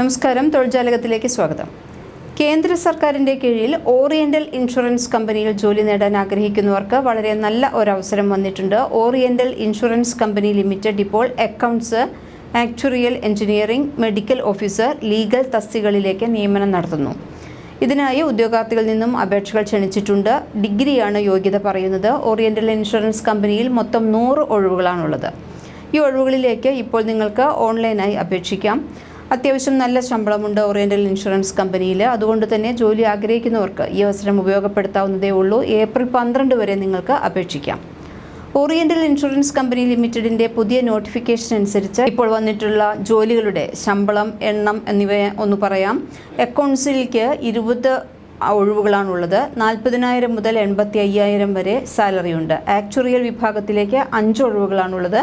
നമസ്കാരം തൊഴിൽജാലകത്തിലേക്ക് സ്വാഗതം. കേന്ദ്ര സർക്കാരിന്റെ കീഴിൽ ഓറിയന്റൽ ഇൻഷുറൻസ് കമ്പനിയിൽ ജോലി നേടാൻ ആഗ്രഹിക്കുന്നവർക്ക് വളരെ നല്ല ഒരവസരം വന്നിട്ടുണ്ട്. ഓറിയന്റൽ ഇൻഷുറൻസ് കമ്പനി ലിമിറ്റഡ് ഇപ്പോൾ accounts actuarial engineering medical officer legal തസ്തികളിലേക്ക് നിയമനം നടത്തുന്നു. ഇതിനായി ഉദ്യോഗാർത്ഥികളിൽ നിന്നും അപേക്ഷകൾ ക്ഷണിച്ചിട്ടുണ്ട്. ഡിഗ്രിയാണ് യോഗ്യത പറയുന്നത്. ഓറിയന്റൽ ഇൻഷുറൻസ് കമ്പനിയിൽ മൊത്തം നൂറ് ഒഴിവുകളാണുള്ളത്. ഈ ഒഴിവുകളിലേക്ക് ഇപ്പോൾ നിങ്ങൾക്ക് ഓൺലൈനായി അപേക്ഷിക്കാം. അത്യാവശ്യം നല്ല ശമ്പളമുണ്ട് ഓറിയന്റൽ ഇൻഷുറൻസ് കമ്പനിയിൽ അതുകൊണ്ട് തന്നെ ജോലി ആഗ്രഹിക്കുന്നവർക്ക് ഈ അവസരം ഉപയോഗപ്പെടുത്താവുന്നതേ ഉള്ളൂ. ഏപ്രിൽ പന്ത്രണ്ട് വരെ നിങ്ങൾക്ക് അപേക്ഷിക്കാം. ഓറിയന്റൽ ഇൻഷുറൻസ് കമ്പനി ലിമിറ്റഡിന്റെ പുതിയ നോട്ടിഫിക്കേഷൻ അനുസരിച്ച് ഇപ്പോൾ വന്നിട്ടുള്ള ജോലികളുടെ ശമ്പളം എണ്ണം എന്നിവ ഒന്ന് പറയാം. അക്കൗണ്ട്സിലേക്ക് ഇരുപത് ഒഴിവുകളാണുള്ളത്. നാൽപ്പതിനായിരം മുതൽ എൺപത്തി അയ്യായിരം വരെ സാലറി ഉണ്ട് ആക്ച്വറിയൽ വിഭാഗത്തിലേക്ക് അഞ്ച് ഒഴിവുകളാണുള്ളത്.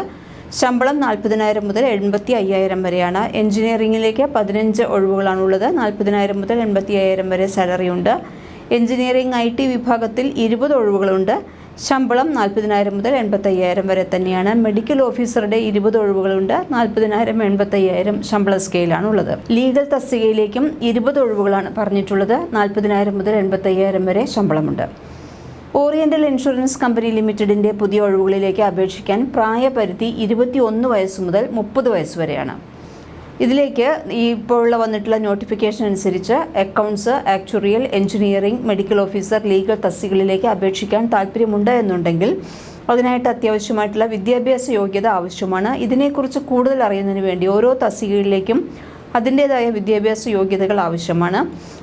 ശമ്പളം നാൽപ്പതിനായിരം മുതൽ എൺപത്തി അയ്യായിരം വരെയാണ്. എഞ്ചിനീയറിംഗിലേക്ക് പതിനഞ്ച് ഒഴിവുകളാണുള്ളത്. നാൽപ്പതിനായിരം മുതൽ എൺപത്തി അയ്യായിരം വരെ സാലറി ഉണ്ട്. എഞ്ചിനീയറിംഗ് ഐ ടി വിഭാഗത്തിൽ ഇരുപത് ഒഴിവുകളുണ്ട്. ശമ്പളം നാൽപ്പതിനായിരം മുതൽ എൺപത്തയ്യായിരം വരെ തന്നെയാണ്. മെഡിക്കൽ ഓഫീസറുടെ ഇരുപത് ഒഴിവുകളുണ്ട്. നാൽപ്പതിനായിരം എൺപത്തയ്യായിരം ശമ്പള സ്കെയിലാണ് ഉള്ളത് ലീഗൽ തസ്തികയിലേക്കും ഇരുപത് ഒഴിവുകളാണ് പറഞ്ഞിട്ടുള്ളത്. നാൽപ്പതിനായിരം മുതൽ എൺപത്തയ്യായിരം വരെ ശമ്പളമുണ്ട്. ഓറിയന്റൽ ഇൻഷുറൻസ് കമ്പനി ലിമിറ്റഡിന്റെ പുതിയ ഒഴിവുകളിലേക്ക് അപേക്ഷിക്കാൻ പ്രായപരിധി ഇരുപത്തി ഒന്ന് വയസ്സ് മുതൽ മുപ്പത് വയസ്സ് വരെയാണ്. ഇതിലേക്ക് ഇപ്പോഴുള്ള വന്നിട്ടുള്ള നോട്ടിഫിക്കേഷൻ അനുസരിച്ച് accounts actuarial engineering medical officer legal തസ്തികളിലേക്ക് അപേക്ഷിക്കാൻ താല്പര്യമുണ്ട് എന്നുണ്ടെങ്കിൽ അതിനായിട്ട് അത്യാവശ്യമായിട്ടുള്ള വിദ്യാഭ്യാസ യോഗ്യത ആവശ്യമാണ്. ഇതിനെക്കുറിച്ച് കൂടുതൽ അറിയുന്നതിന് വേണ്ടി ഓരോ തസ്തികയിലേക്കും അതിന്റേതായ വിദ്യാഭ്യാസ യോഗ്യതകൾ ആവശ്യമാണ്.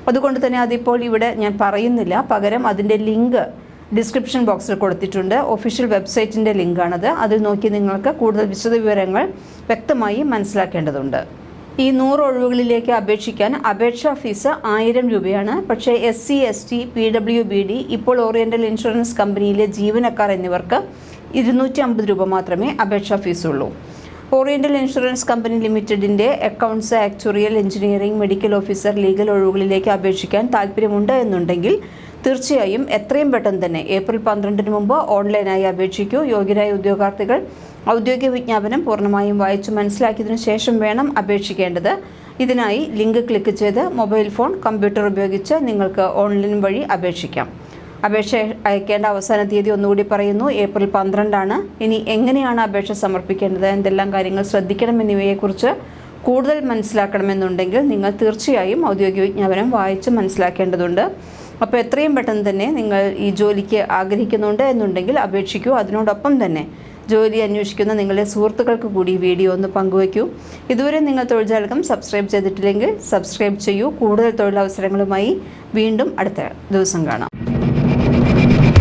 അതുകൊണ്ട് തന്നെ അതിപ്പോൾ ഇവിടെ ഞാൻ പറയുന്നില്ല. പകരം അതിന്റെ ലിങ്ക് ഡിസ്ക്രിപ്ഷൻ ബോക്സിൽ കൊടുത്തിട്ടുണ്ട്. ഒഫീഷ്യൽ വെബ്സൈറ്റിന്റെ ലിങ്കാണത്. അതിൽ നോക്കി നിങ്ങൾക്ക് കൂടുതൽ വിശദവിവരങ്ങൾ വ്യക്തമായി മനസ്സിലാക്കേണ്ടതുണ്ട്. ഈ നൂറ് ഒഴിവുകളിലേക്ക് അപേക്ഷിക്കാൻ അപേക്ഷാ ഫീസ് ആയിരം രൂപയാണ്. പക്ഷേ S C S T P W B D ഇപ്പോൾ ഓറിയന്റൽ ഇൻഷുറൻസ് കമ്പനിയിലെ ജീവനക്കാർ എന്നിവർക്ക് ഇരുന്നൂറ്റി അമ്പത് രൂപ മാത്രമേ അപേക്ഷാ ഫീസുള്ളൂ. ഓറിയന്റൽ ഇൻഷുറൻസ് കമ്പനി ലിമിറ്റഡിന്റെ accounts actuarial engineering medical officer legal ഒഴിവുകളിലേക്ക് അപേക്ഷിക്കാൻ താല്പര്യമുണ്ട് എന്നുണ്ടെങ്കിൽ തീർച്ചയായും എത്രയും പെട്ടെന്ന് തന്നെ ഏപ്രിൽ പന്ത്രണ്ടിന് മുമ്പ് ഓൺലൈനായി അപേക്ഷിക്കൂ. യോഗ്യരായ ഉദ്യോഗാർത്ഥികൾ ഔദ്യോഗിക വിജ്ഞാപനം പൂർണമായും വായിച്ചു മനസ്സിലാക്കിയതിനു ശേഷം വേണം അപേക്ഷിക്കേണ്ടത്. ഇതിനായി ലിങ്ക് ക്ലിക്ക് ചെയ്ത് മൊബൈൽ ഫോൺ കമ്പ്യൂട്ടർ ഉപയോഗിച്ച് നിങ്ങൾക്ക് ഓൺലൈൻ വഴി അപേക്ഷിക്കാം. അപേക്ഷ അയക്കേണ്ട അവസാന തീയതി ഒന്നുകൂടി പറയുന്നു. ഏപ്രിൽ പന്ത്രണ്ടാണ്. ഇനി എങ്ങനെയാണ് അപേക്ഷ സമർപ്പിക്കേണ്ടത്? എന്തെല്ലാം കാര്യങ്ങൾ ശ്രദ്ധിക്കണം എന്നിവയെക്കുറിച്ച് കൂടുതൽ മനസ്സിലാക്കണമെന്നുണ്ടെങ്കിൽ നിങ്ങൾ തീർച്ചയായും ഔദ്യോഗിക വിജ്ഞാപനം വായിച്ച് മനസ്സിലാക്കേണ്ടതുണ്ട്. അപ്പോൾ എത്രയും പെട്ടെന്ന് തന്നെ നിങ്ങൾ ഈ ജോലിക്ക് ആഗ്രഹിക്കുന്നുണ്ട് എന്നുണ്ടെങ്കിൽ അപേക്ഷിക്കൂ. അതിനോടൊപ്പം തന്നെ ജോലി അന്വേഷിക്കുന്ന നിങ്ങളുടെ സുഹൃത്തുക്കൾക്ക് കൂടി വീഡിയോ ഒന്ന് പങ്കുവയ്ക്കൂ. ഇതുവരെ നിങ്ങൾ തൊഴിൽജാലകം സബ്സ്ക്രൈബ് ചെയ്തിട്ടില്ലെങ്കിൽ സബ്സ്ക്രൈബ് ചെയ്യൂ. കൂടുതൽ തൊഴിലവസരങ്ങളുമായി വീണ്ടും അടുത്ത ദിവസം കാണാം. Thank you.